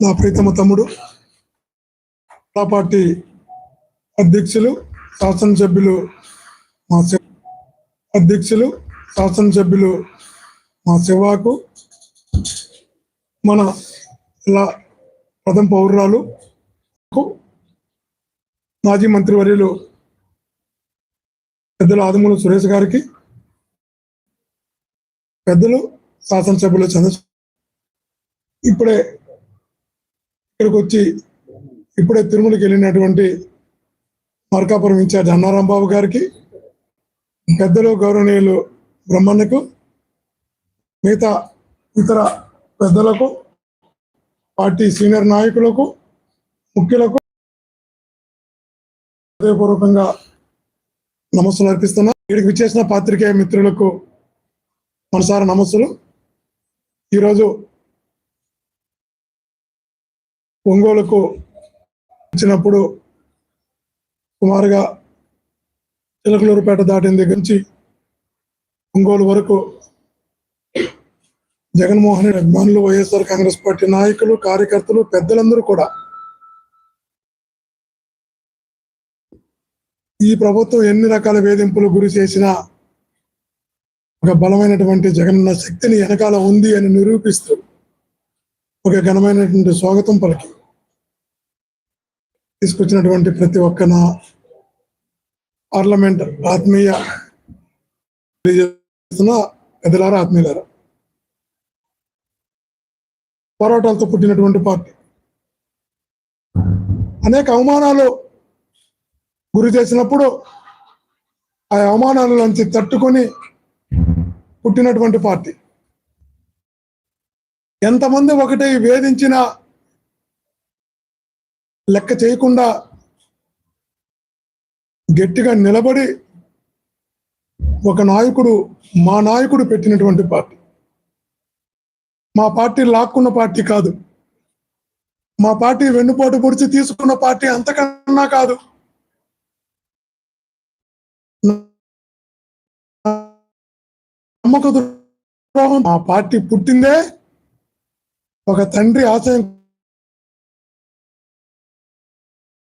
నా ప్రీతమ తమ్ముడు ఆ పార్టీ అధ్యక్షులు శాసనసభ్యులు మా అధ్యక్షులు శాసనసభ్యులు మా శివాకు మన ఇలా ప్రథమ పౌరురాలు మాజీ మంత్రివర్యులు పెద్దలు ఆదిమూల సురేష్ గారికి పెద్దలు శాసనసభ్యులు చంద్ర ఇప్పుడే ఇక్కడికి వచ్చి ఇప్పుడే తిరుమలకి వెళ్ళినటువంటి మార్కాపురం ఇన్ఛార్జ్ అన్నారాంబాబు గారికి పెద్దలు గౌరవనీయులు బ్రహ్మన్నకు మిగతా ఇతర పెద్దలకు పార్టీ సీనియర్ నాయకులకు ముఖ్యులకు హృదయపూర్వకంగా నమస్సులు అర్పిస్తున్నా. ఇక్కడికి విచ్చేసిన పాత్రికేయ మిత్రులకు మనసార నమస్సులు. ఈరోజు ఒంగోలుకు వచ్చినప్పుడు సుమారుగా చిలకలూరుపేట దాటిన దగ్గర నుంచి ఒంగోలు వరకు జగన్మోహన్ రెడ్డి అభిమానులు వైఎస్ఆర్ కాంగ్రెస్ పార్టీ నాయకులు కార్యకర్తలు పెద్దలందరూ కూడా ఈ ప్రభుత్వం ఎన్ని రకాల వేధింపులు గురి చేసినా ఒక బలమైనటువంటి జగనన్న శక్తిని వెనకాల ఉంది అని నిరూపిస్తూ ఒక ఘనమైనటువంటి స్వాగతం పలికి తీసుకొచ్చినటువంటి ప్రతి ఒక్క నా పార్లమెంట్ ఆత్మీయ తెలియజేస్తున్న పెద్దలారా ఆత్మీయులారా. పోరాటాలతో పుట్టినటువంటి పార్టీ. అనేక అవమానాలు గురి చేసినప్పుడు ఆ అవమానాల నుంచి తట్టుకొని పుట్టినటువంటి పార్టీ. ఎంతమంది ఒకటి వేధించినా లెక్క చేయకుండా గట్టిగా నిలబడి ఒక నాయకుడు మా నాయకుడు పెట్టినటువంటి పార్టీ. మా పార్టీ లాక్కున్న పార్టీ కాదు. మా పార్టీ వెన్నుపోటు పొడిచి తీసుకున్న పార్టీ అంతకన్నా కాదు. నమ్మక ద్రోహం. ఆ పార్టీ పుట్టిందే ఒక తండ్రి ఆశయం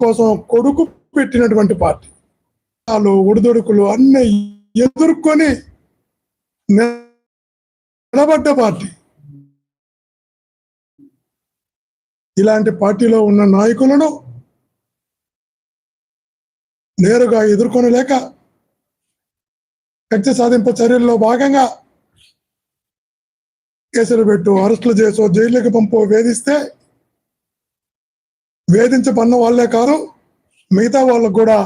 కోసం కొడుకు పెట్టినటువంటి పార్టీ. వాళ్ళు ఒడిదొడుకులు అన్ని ఎదుర్కొని నిలబడ్డ పార్టీ. ఇలాంటి పార్టీలో ఉన్న నాయకులను నేరుగా ఎదుర్కొనలేక కక్ష సాధింపు చర్యల్లో భాగంగా కేసులు పెట్టు అరెస్టులు చేసో జైలుకి పంపు వేధిస్తే వేధించబడిన వాళ్ళే కాదు మిగతా వాళ్ళకు కూడా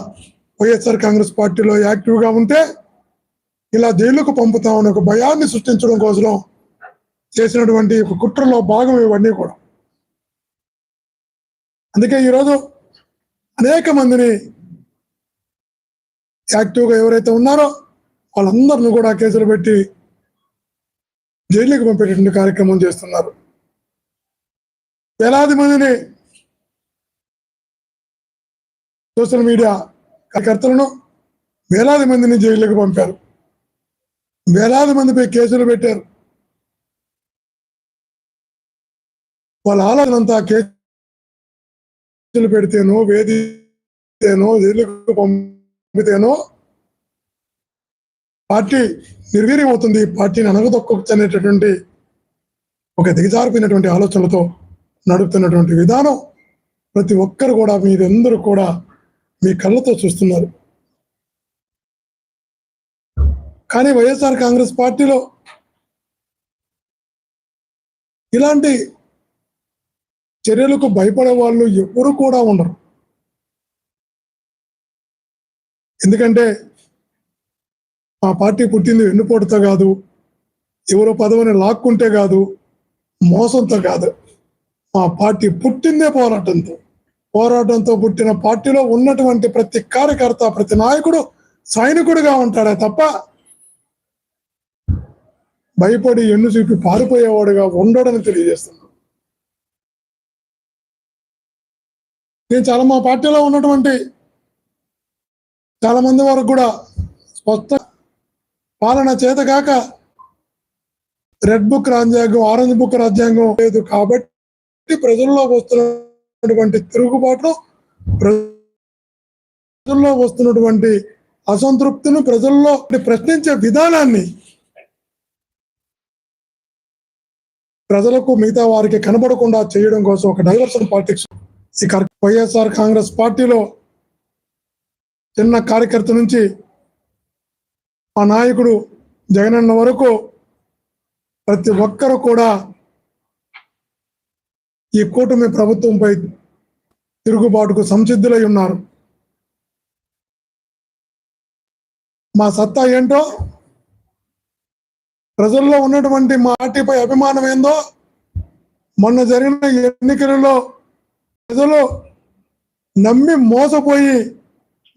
వైఎస్ఆర్ కాంగ్రెస్ పార్టీలో యాక్టివ్గా ఉంటే ఇలా జైలుకు పంపుతామని ఒక భయాన్ని సృష్టించడం కోసం చేసినటువంటి ఒక కుట్రలో భాగం ఇవన్నీ కూడా. అందుకే ఈరోజు అనేక మందిని యాక్టివ్గా ఎవరైతే ఉన్నారో వాళ్ళందరిని కూడా కేసులు పెట్టి జైలుకి పంపేటటువంటి కార్యక్రమం చేస్తున్నారు. వేలాది మందిని సోషల్ మీడియా కార్యకర్తలను వేలాది మందిని జైలుకి పంపారు. వేలాది మందిపై కేసులు పెట్టారు. వాళ్ళ ఆలోచన అంతా కేసులు పెడితేనో వేదితేనో జైలుకు పంపితేనో పార్టీ నిర్వీర్యమవుతుంది. పార్టీని అనగదొక్కవచ్చు అనేటటువంటి ఒక దిగజారిపోయినటువంటి ఆలోచనలతో నడుపుతున్నటువంటి విధానం ప్రతి ఒక్కరు కూడా మీరందరూ కూడా మీ కళ్ళతో చూస్తున్నారు. కానీ వైఎస్ఆర్ కాంగ్రెస్ పార్టీలో ఇలాంటి చర్యలకు భయపడే వాళ్ళు ఎవరు కూడా ఉండరు. ఎందుకంటే మా పార్టీ పుట్టింది వెన్నుపోటుతో కాదు ఎవరో పదవిని లాక్కుంటే కాదు మోసంతో కాదు. మా పార్టీ పుట్టిందే పోరాటంతో. పోరాటంతో పుట్టిన పార్టీలో ఉన్నటువంటి ప్రతి కార్యకర్త ప్రతి నాయకుడు సైనికుడుగా ఉంటాడే తప్ప భయపడి ఎన్ను చూపి పారిపోయేవాడుగా ఉండడని తెలియజేస్తున్నాను. నేను చాలా మా పార్టీలో ఉన్నటువంటి చాలా మంది వరకు కూడా స్పష్ట పాలన చేతగాక రెడ్ బుక్ రాజ్యాంగం ఆరెంజ్ బుక్ రాజ్యాంగం లేదు కాబట్టి ప్రజల్లో వస్తున్నటువంటి తిరుగుబాటు ప్రజల్లో వస్తున్నటువంటి అసంతృప్తిని ప్రజల్లో ప్రశ్నించే విధానాన్ని ప్రజలకు మిగతా వారికి కనబడకుండా చేయడం కోసం ఒక డైవర్షన్ పాలిటిక్స్ ఈ వైఎస్ఆర్ కాంగ్రెస్ పార్టీలో చిన్న కార్యకర్త నుంచి ఆ నాయకుడు జగనన్న వరకు ప్రతి ఒక్కరు కూడా ఈ కూటమి ప్రభుత్వంపై తిరుగుబాటుకు సంసిద్ధులై ఉన్నారు. మా సత్తా ఏంటో? ప్రజల్లో ఉన్నటువంటి మాటిపై అభిమానం ఏందో? మొన్న జరిగిన ఎన్నికలలో ప్రజలు నమ్మి మోసపోయి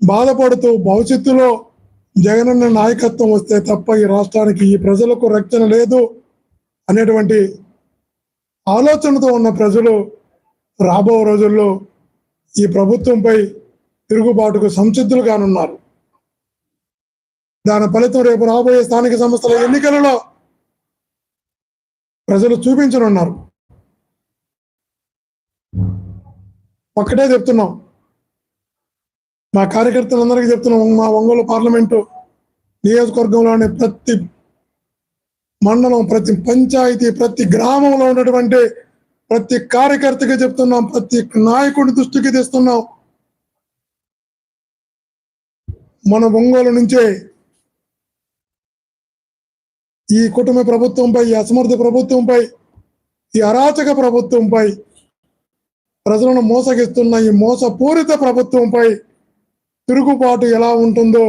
బాధపడుతూ భవిష్యత్తులో జగనన్న నాయకత్వం వస్తే తప్ప ఈ రాష్ట్రానికి ఈ ప్రజలకు రక్షణ లేదు అనేటువంటి ఆలోచనతో ఉన్న ప్రజలు రాబో రోజుల్లో ఈ ప్రభుత్వంపై తిరుగుబాటుకు సంసిద్ధులు కానున్నారు. దాని ఫలితం రేపు రాబోయే స్థానిక సంస్థల ఎన్నికలలో ప్రజలు చూపించనున్నారు. ఒక్కటే చెప్తున్నాం. మా కార్యకర్తలందరికీ చెప్తున్నాం మా ఒంగోలు పార్లమెంటు నియోజకవర్గంలోని ప్రతి మండలం ప్రతి పంచాయతీ ప్రతి గ్రామంలో ఉన్నటువంటి ప్రతి కార్యకర్తకి చెప్తున్నాం ప్రతి నాయకుడి దృష్టికి తెస్తున్నాం. మన ఒంగోలు నుంచే ఈ కుటుంబ ప్రభుత్వంపై ఈ అసమర్థ ప్రభుత్వంపై ఈ అరాచక ప్రభుత్వంపై ప్రజలను మోసగిస్తున్న ఈ మోసపూరిత ప్రభుత్వంపై తిరుగుబాటు ఎలా ఉంటుందో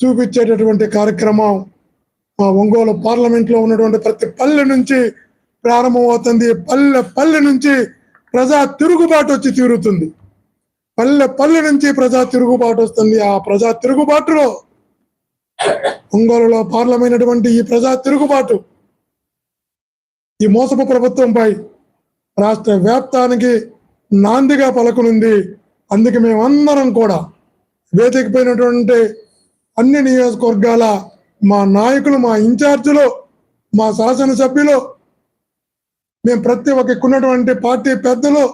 చూపించేటటువంటి కార్యక్రమం మా ఒంగోలు పార్లమెంట్లో ఉన్నటువంటి ప్రతి పల్లె నుంచి ప్రారంభమవుతుంది పల్లె పల్లె నుంచి ప్రజా తిరుగుబాటు వచ్చి తీరుతుంది. పల్లె పల్లె నుంచి ప్రజా తిరుగుబాటు వస్తుంది. ఆ ప్రజా తిరుగుబాటులో ఒంగోలులో పార్లమైనటువంటి ఈ ప్రజా తిరుగుబాటు ఈ మోసపు ప్రభుత్వంపై రాష్ట్ర వ్యాప్తానికి నాందిగా పలకనుంది. అందుకే మేమందరం కూడా వేదికపోయినటువంటి అన్ని నియోజకవర్గాల మా నాయకులు మా ఇన్ఛార్జీలు మా శాసనసభ్యులు మేము ప్రతి ఒక్క ఉన్నటువంటి పార్టీ పెద్దలు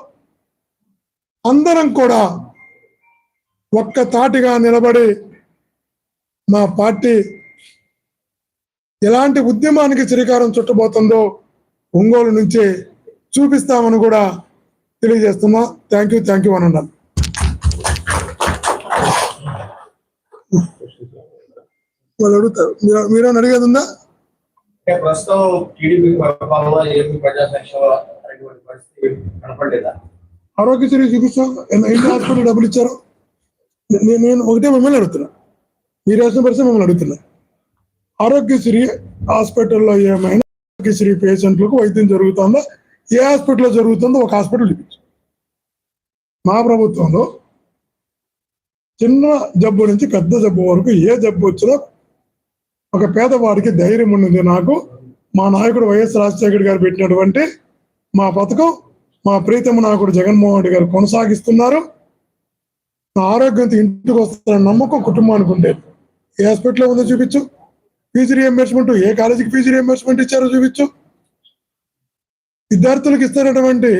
అందరం కూడా ఒక్క తాటిగా నిలబడి మా పార్టీ ఎలాంటి ఉద్యమానికి శ్రీకారం చుట్టబోతుందో ఒంగోలు నుంచి చూపిస్తామని కూడా తెలియజేస్తున్నా. థ్యాంక్ యూ థ్యాంక్ యూ అని వాళ్ళు అడుగుతారు. మీరు మీరేమైనా అడిగేది ఉందా? అంటే ప్రస్తుతం టీడీపీ పరిపాలన ఏపీ ప్రజా సంక్షేమ అనేటువంటి పరిస్థితి కనపడలేదా? ఆరోగ్యశ్రీ చికిత్స ఎన్ని హాస్పిటల్ డబ్బులు ఇచ్చారు? నేను నేను ఒకటే మిమ్మల్ని అడుగుతున్నా. మీరు వేసిన పరిస్థితి మిమ్మల్ని అడుగుతున్నా. ఆరోగ్యశ్రీ హాస్పిటల్లో ఏమైనా ఆరోగ్యశ్రీ పేషెంట్లకు వైద్యం జరుగుతుందా? ఏ హాస్పిటల్లో జరుగుతుందో ఒక హాస్పిటల్ చూపించు. మా ప్రభుత్వంలో చిన్న జబ్బు నుంచి పెద్ద జబ్బు వరకు ఏ జబ్బు వచ్చినా ఒక పేదవాడికి ధైర్యం ఉండింది నాకు మా నాయకుడు వైఎస్ రాజశేఖర్ గారు పెట్టినటువంటి మా పథకం మా ప్రీతమ నాయకుడు జగన్మోహన్ రెడ్డి గారు కొనసాగిస్తున్నారు. నా ఆరోగ్యంతో ఇంటికి వస్తారని నమ్మకం కుటుంబానికి ఉండేది ఏ హాస్పిటల్లో ఉందో చూపించు. ఫీజు రియంబర్స్మెంట్ ఏ కాలేజీకి ఫీజు రియంబర్స్మెంట్ ఇచ్చారో చూపించు. విద్యార్థులకు ఇస్తున్నటువంటి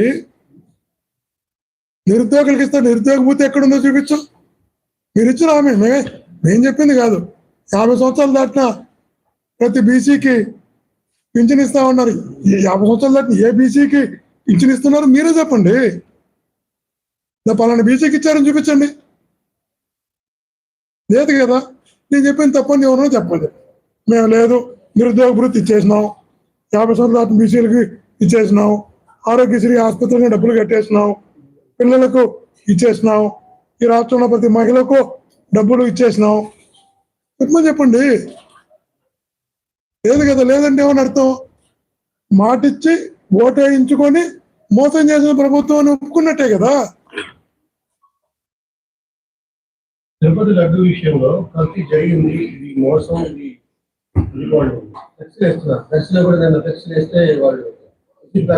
నిరుద్యోగులకు ఇస్తే నిరుద్యోగ భూతి ఎక్కడుందో చూపించు. మీరు ఇచ్చిన ఆమె మేమే మేము చెప్పింది కాదు. యాభై సంవత్సరాలు దాటిన ప్రతి బీసీకి పింఛన్ ఇస్తా ఉన్నారు యాభై సంవత్సరాలు దాటిన ఏ బీసీకి పింఛన్ ఇస్తున్నారు మీరే చెప్పండి. పలానా బీసీకి ఇచ్చారని చూపించండి. లేదు కదా నేను చెప్పింది తప్పని ఎవరో చెప్పండి. మేము లేదు నిరుద్యోగ వృత్తి ఇచ్చేసినాం. యాభై సంవత్సరాలు దాటిన బీసీలకి ఇచ్చేసినాం. ఆరోగ్యశ్రీ ఆసుపత్రికి డబ్బులు కట్టేసినాం. పిల్లలకు ఇచ్చేసినాం. ఈ రాష్ట్రంలో ప్రతి మహిళకు డబ్బులు ఇచ్చేసినాం. చెప్పమని చెప్పండి. లేదు కదా లేదంటే ఏమని అర్థం? మాటిచ్చి ఓటేయించుకొని మోసం చేసిన ప్రభుత్వాన్ని ఒప్పుకున్నట్టే కదా. తిరుపతి లడ్డు విషయంలో కల్తీ జరిగింది ఇది మోసం ఇది వాళ్ళు టెక్స్ట్లు వేస్తున్నారు టెక్స్ట్లో కూడా నేను టెక్స్ట్లు వేస్తే వాళ్ళు విద్యుత్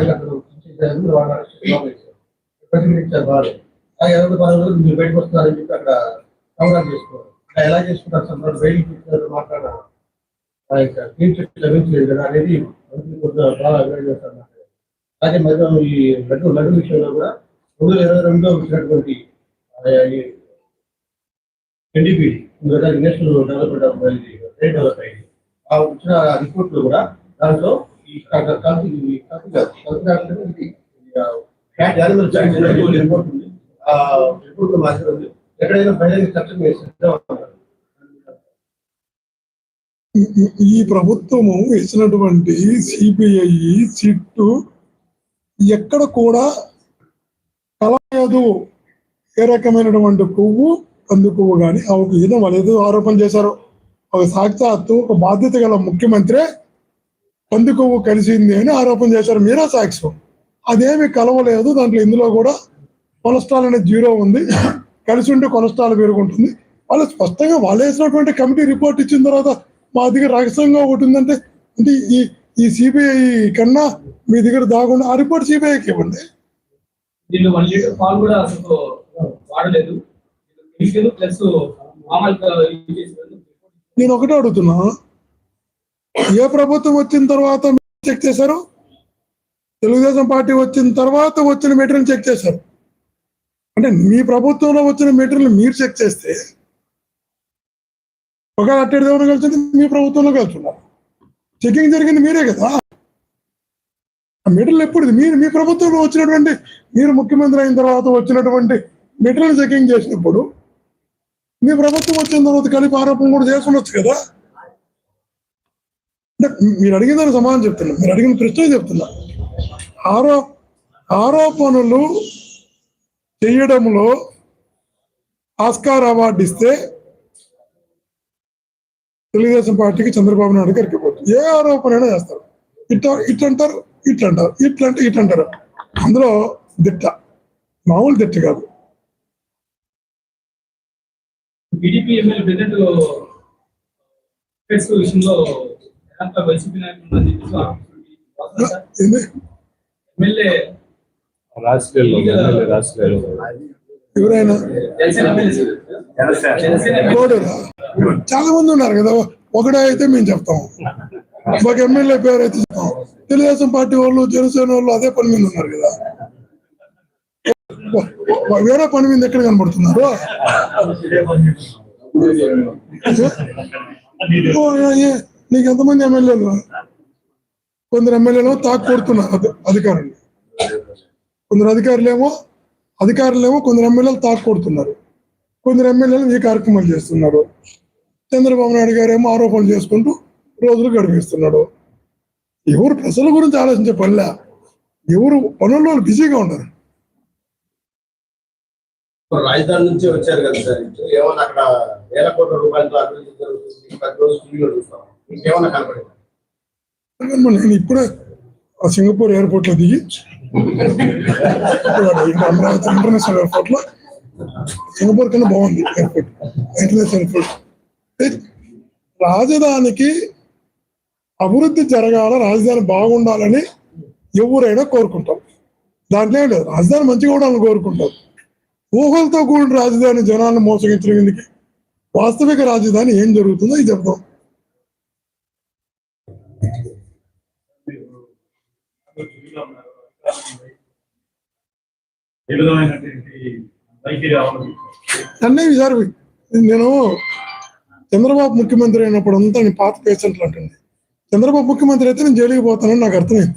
వాళ్ళు ఎవరి పనులు మీరు బయటకు వస్తున్నారని చెప్పి అక్కడ కవరాలు చేసుకోవాలి. ఎలా చేసుకుంటారు సార్? మరి తీసుకున్నారు మాట్లాడారు క్లీన్ చిట్ లభించలేదు కదా అనేది మంత్రి కొంత బాగా అభిప్రాయం చేస్తారు అలాగే మరి ఈ లడ్డు లడ్డు విషయంలో కూడా రెండు వేల ఇరవై రెండులో వచ్చినటువంటి NDP national development of rate develop అయింది ఆ వచ్చిన రిపోర్ట్లు కూడా దాంట్లో ఈ రిపోర్ట్ ఉంది ఆ రిపోర్ట్ మాత్రం ఎక్కడైనా ఈ- ప్రభుత్వము ఇచ్చినటువంటి సిపిఐ సిట్టు ఎక్కడ కూడా కలవలేదు. ఏ రకమైనటువంటి పువ్వు పంది పువ్వు కానీ ఆమెకు ఏదో వాళ్ళు ఆరోపణ చేశారు. ఒక సాక్షాత్తు ఒక బాధ్యత గల ముఖ్యమంత్రి పంది కొవ్వు కలిసింది అని ఆరోపణ చేశారు. మీరా సాక్ష్యం అదేమి కలవలేదు. దాంట్లో ఇందులో కూడా కొలెస్ట్రాల్ అనేది జీరో ఉంది. కలిసి ఉంటే కొలెస్ట్రాల్ పెరుగుంటుంది. వాళ్ళు స్పష్టంగా వాళ్ళు వేసినటువంటి కమిటీ రిపోర్ట్ ఇచ్చిన తర్వాత మా దగ్గర రహస్యంగా ఒకటి ఉందంటే అంటే ఈ ఈ సిబిఐ కన్నా మీ దగ్గర దాగుండా ఆ రిపోర్ట్ సిబిఐకి ఇవ్వండి. నేను ఒకటే అడుగుతున్నా. ఏ ప్రభుత్వం వచ్చిన తర్వాత చెక్ చేశారు? తెలుగుదేశం పార్టీ వచ్చిన తర్వాత వచ్చిన మెటీరియల్ చెక్ చేశారు. అంటే మీ ప్రభుత్వంలో వచ్చిన మెటీరియల్ మీరు చెక్ చేస్తే ఒక అట్టడి దేవుడు కలిసింది మీ ప్రభుత్వంలో కలుస్తున్నారు. చెకింగ్ జరిగింది మీరే కదా. ఆ మెటీరియల్ ఎప్పుడు మీరు మీ ప్రభుత్వంలో వచ్చినటువంటి మీరు ముఖ్యమంత్రి అయిన తర్వాత వచ్చినటువంటి మెటీరియల్ చెకింగ్ చేసినప్పుడు మీ ప్రభుత్వం వచ్చిన తర్వాత కలిపి ఆరోపణ కూడా చేసుకునొచ్చు కదా. అంటే మీరు అడిగిన దానికి సమాధానం చెప్తున్నా మీరు అడిగిన ప్రశ్న చెప్తున్నా. ఆరో ఆరోపణలు చేయడంలో ఆస్కార్ అవార్డు ఇస్తే తెలుగుదేశం పార్టీకి చంద్రబాబు నాయుడు గారికి పోతుంది. ఏ ఆరోపణ అయినా చేస్తారు. ఇట్ట ఇట్లంటారు ఇట్లంటారు ఇట్లంటే ఇట్లంటారు అందులో దిట్ట. మామూలు దిట్ట కాదు. ఎమ్మెల్యే ప్రెసిడెంట్ కేసు విషయంలో వైసీపీ నాయకులు ఎవరైనా చాలా మంది ఉన్నారు కదా ఒకడే అయితే మేము చెప్తాం. ఒక ఎమ్మెల్యే పేరు అయితే చెప్తాం. తెలుగుదేశం పార్టీ వాళ్ళు జనసేన వాళ్ళు అదే పని మీద ఉన్నారు కదా. వేరే పని మీద ఎక్కడ కనబడుతున్నారు? నీకు ఎంతమంది ఎమ్మెల్యేలు? కొందరు ఎమ్మెల్యేలు తాకు కొడుతున్నారు అధి- అధికారులు. కొందరు అధికారులేమో అధికారులేమో కొందరు ఎమ్మెల్యేలు తాకు కొడుతున్నారు కొందరు ఎమ్మెల్యేలు ఈ కార్యక్రమాలు చేస్తున్నారు. చంద్రబాబు నాయుడు గారు ఏమో ఆరోపణలు చేసుకుంటూ రోజులు గడిపిస్తున్నాడు. ఎవరు ప్రజల గురించి ఆలోచించే పనిలే? ఎవరు పనుల్లో వాళ్ళు బిజీగా ఇప్పుడు రాజధాని నుంచే వచ్చారు కదా సార్ ఇటు ఏమన్నా అక్కడ వేల కోట్ల రూపాయలతో అభివృద్ధి జరుగుతుంది ప్రతి రోజు టీవీలో చూస్తాం ఇంకేమన్నా కనపడింది? నేను ఇప్పుడే సింగపూర్ ఎయిర్పోర్ట్లో దిగి అమరావతి ఇంటర్నేషనల్ ఎయిర్పోర్ట్లో సింగపూర్ కన్నా బాగుంది ఎయిర్పోర్ట్ ఇంటర్నేషనల్ ఎయిర్పోర్ట్ రాజధానికి అభివృద్ధి జరగాల రాజధాని బాగుండాలని ఎవరైనా కోరుకుంటాం. దాంట్లో లేదు రాజధాని మంచిగా ఉండాలని కోరుకుంటాం. ఊహలతో కూడిన రాజధాని జనాలను మోసగించడం ఎందుకు? వాస్తవిక రాజధాని ఏం జరుగుతుందో ఇది చెప్తాం అన్నీ ఈసారి నేను చంద్రబాబు ముఖ్యమంత్రి అయినప్పుడు అంతా నేను పాత పేషెంట్లు అంటుంది చంద్రబాబు ముఖ్యమంత్రి అయితే నేను జైలుకి పోతానని నాకు అర్థమైంది.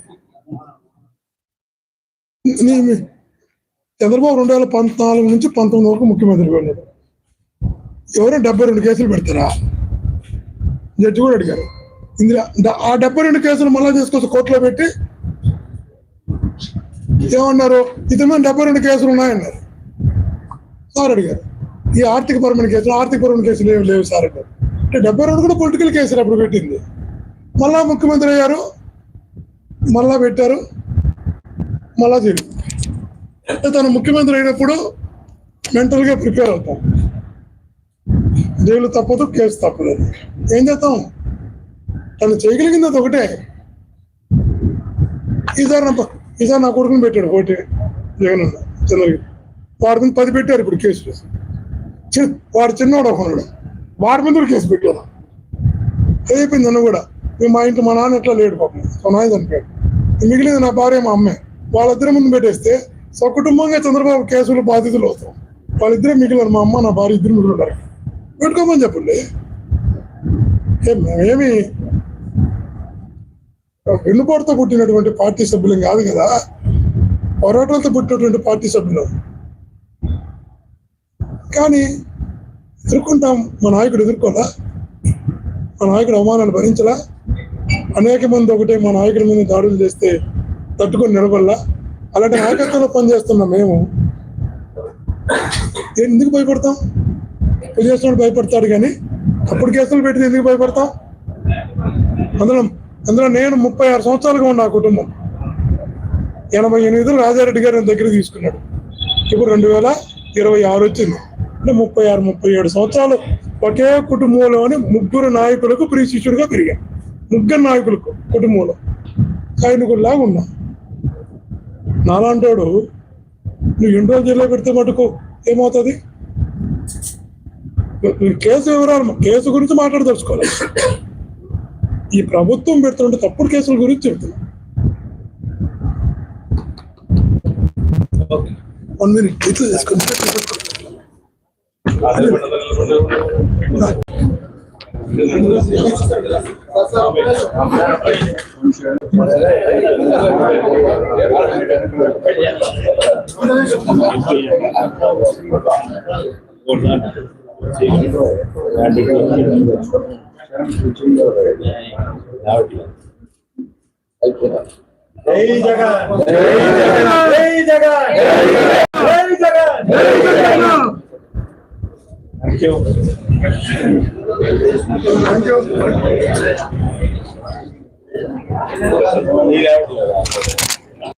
చంద్రబాబు రెండు వేల పంతనాలుగు నుంచి పంతొమ్మిది వరకు ముఖ్యమంత్రిగా ఉన్నాడు ఎవరో డెబ్బై రెండు కేసులు పెడతారా? జడ్జి కూడా అడిగారు. ఇందులో ఆ డెబ్బై రెండు కేసులు మళ్ళా తీసుకొచ్చి కోర్టులో పెట్టి ఏమన్నారు? ఇతని మీద డెబ్బై రెండు కేసులు ఉన్నాయన్నారు. సార్ అడిగారు. ఈ ఆర్థిక పరమైన కేసులు ఆర్థిక పరమైన కేసులు ఏమి లేవు సార్ అన్నారు. అంటే డెబ్బై రెండు కూడా పొలిటికల్ కేసులు అప్పుడు పెట్టింది. మళ్ళా ముఖ్యమంత్రి అయ్యారు. మళ్ళా పెట్టారు. మళ్ళా జైలు అంటే తను ముఖ్యమంత్రి అయినప్పుడు మెంటల్గా ప్రిపేర్ అవుతాం. జైలు తప్పదు కేసు తప్పదు. అది ఏం చేస్తాం? తను చేయగలిగింది అది ఒకటే. ఈ ఈసారి నా కొడుకుని పెట్టాడు ఓటే జగన్ చంద్రగిరి వాడి మీద పది పెట్టారు ఇప్పుడు కేసులు చి- వాడు చిన్నవాడు ఒకడు వాడి మీద కూడా కేసు పెట్టారు. అయిపోయింది నన్ను కూడా. మేము మా ఇంట్లో మా నాన్న ఎట్లా లేడు పాపం. మా నాన్న చనిపోయాడు. మిగిలింది నా భార్య మా అమ్మే. వాళ్ళిద్దరి ముందు పెట్టేస్తే సకుటుంబంగా చంద్రబాబు కేసులు బాధితులు అవుతాం. వాళ్ళిద్దరే మిగిలిన మా అమ్మ నా భార్య ఇద్దరు మిగిలి ఉంటారు పెట్టుకోమని చెప్పండి. ఏమి మేమేమి పుట్టినటువంటి పార్టీ సభ్యులం కాదు కదా? పోరాటాలతో పుట్టినటువంటి పార్టీ సభ్యులం. కానీ ఎదుర్కొంటాం మా నాయకుడు ఎదుర్కోలా మా నాయకుడు అవమానాలు భరించలా? అనేక మంది ఒకటే మా నాయకుడి మీద దాడులు చేస్తే తట్టుకొని నిలబడలా? అలాంటి నాయకత్వంలో పనిచేస్తున్నాం మేము ఎందుకు భయపడతాం? చేసినప్పుడు భయపడతాడు కానీ అప్పుడు కేసులు పెట్టి ఎందుకు భయపడతాం? అందులో అందులో నేను ముప్పై ఆరు సంవత్సరాలుగా ఉన్న ఆ కుటుంబం. ఎనభై ఎనిమిదిలో రాజారెడ్డి గారు నేను దగ్గర తీసుకున్నాడు. ఇప్పుడు రెండు వేల ఇరవై ఆరు వచ్చింది. అంటే ముప్పై ఆరు ముప్పై ఏడు సంవత్సరాలు ఒకే కుటుంబంలోని ముగ్గురు నాయకులకు ప్రీ శిష్యుడిగా పెరిగా. ముగ్గురు నాయకులకు కుటుంబంలో. సైనికుల్లాగా ఉన్నా. నాలాంటోడు నువ్వు ఎన్ని రోజులు జిల్లా పెడితే మటుకు ఏమవుతుంది? కేసు వివరాలు కేసు గురించి మాట్లాడదలుచుకోవాలి ఈ ప్రభుత్వం పెడుతుంటే తప్పుడు కేసుల గురించి చెప్తున్నా. వన్ మినిట్ ఇట్లా చేసుకుంటే